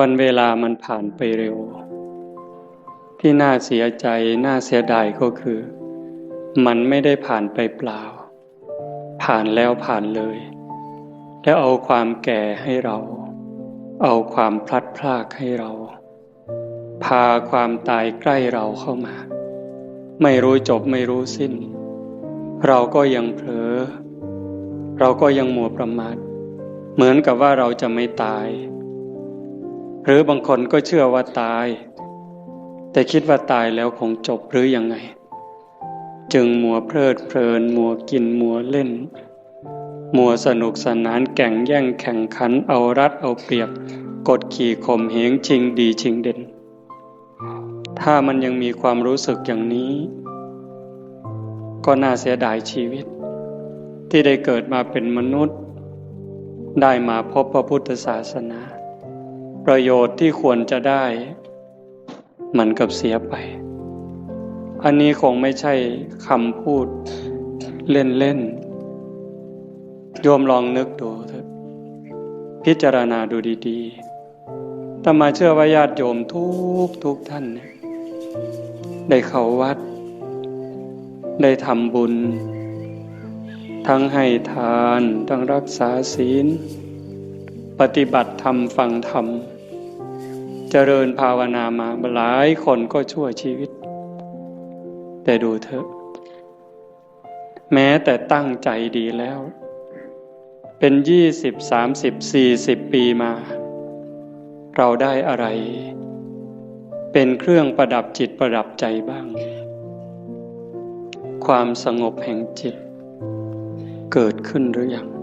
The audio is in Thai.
วันเวลามันผ่านไปเร็ว ที่น่าเสียใจน่าเสียดายก็คือ มันไม่ได้ผ่านไปเปล่า ผ่านแล้วผ่านเลย แล้วเอาความแก่ให้เรา เอาความพลัดพรากให้เรา พาความตายใกล้เราเข้ามา ไม่รู้จบไม่รู้สิ้น เราก็ยังเผลอ เราก็ยังมัวประมาทเหมือนกับว่าเราจะไม่ตาย หรือบางคนก็เชื่อว่าตาย แต่คิดว่าตายแล้วคงจบหรือยังไง จึงมัวเพลิดเพลิน มัวกินมัวเล่น มัวสนุกสนานแก่งแย่งแข่งขันเอารัดเอาเปรียบ กดขี่ข่มเหงชิงดีชิงเด่น ถ้ามันยังมีความรู้สึกอย่างนี้ ก็น่าเสียดายชีวิต ที่ได้เกิดมาเป็นมนุษย์ ได้มาพบพระพุทธศาสนา ประโยชน์ที่ควรจะได้ มันกับเสียไป อันนี้คงไม่ใช่คำพูดเล่นๆ โยมลองนึกดูเถอะพิจารณาดูดีๆถ้ามาเชื่อว่าญาติโยมทุกทุกท่านเนี่ยได้เข้าวัด ได้ทำบุญ ทั้งให้ทาน ทั้งรักษาศีล ปฏิบัติธรรมฟังธรรม เจริญภาวนามาหลายคนก็ชั่วชีวิต แต่ดูเถอะ แม้แต่ตั้งใจดีแล้ว เป็นยี่สิบสามสิบสี่สิบปีมา เราได้อะไร เป็นเครื่องประดับจิตประดับใจบ้าง ความสงบแห่งจิต เกิดขึ้นหรือยัง